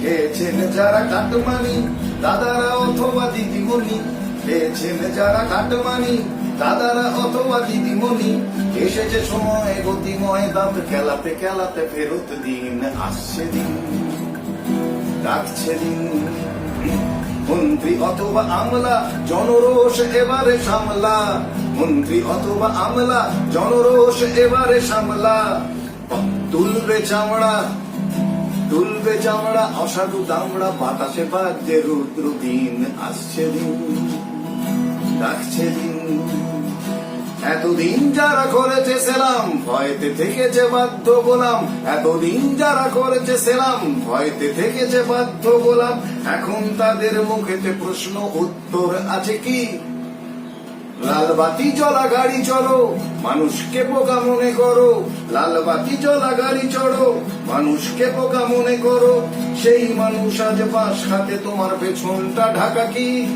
খেয়েছেন যারা কাটমানি, দাদারা অথবা দিদিমণি। খেয়েছেন যারা কাটমানি, দাদারা অথবা দিদিমণি। এসেছে সময়, গতিময় দাঁত খেলাতে খেলাতে ফেরত দিন, আসছে দিন, ডাকছে দিন। মন্ত্রী অথবা আমলা, জনরোষ এবারে সামলা। মন্ত্রী অথবা আমলা, জনরোষ এবারে সামলা। তুলবে চামড়া তুলবে চামড়া, অসাধু দামড়া, বাতাসে বাজছে রুদ্র দিন। আসছে দিন, ডাকছে দিন। এতদিন যারা করেছে সেলাম, ভয়তে থেকেছে বাধ্য গোলাম। এতদিন যারা করেছে সেলাম, ভয়তে থেকেছে বাধ্য গোলাম। এখন তাদের মুখেতে প্রশ্ন, উত্তর আছে কি? লাল বাতি চলা গাড়ি চলো মানুষকে বোকা মনে করো। লাল বাতি চলা গাড়ি চড়ো, মানুষকে বোকা মনে করো। সেই মানুষ আজ বাস খাতে, তোমার পেছনটা ঢাকা কি?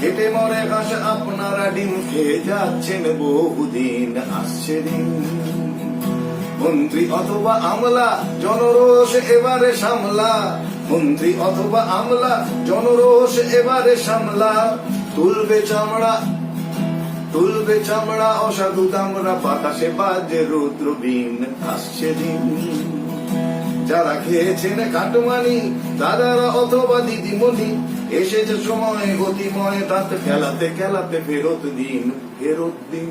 খেটে মরে ঘাস, আপনারা ডিম খেয়ে যাচ্ছেন বহুদিন, আসছে দিন। মন্ত্রী অথবা আমলা, জনরোষ এবারে সামলা। মন্ত্রী অথবা আমলা, জনরোষ এবারে সামলা। তুলবে চামড়া তুলবে চামড়া অসাধু তামড়া, বাতাসে বাজে রুদ্র বিন আসছে দিন। যারা খেয়েছেন কাটমানি, দাদারা অথবা দিদিমণি, এসেছে সময় গতিময় তাতে খেলাতে খেলাতে ফেরত দিন ফেরত দিন।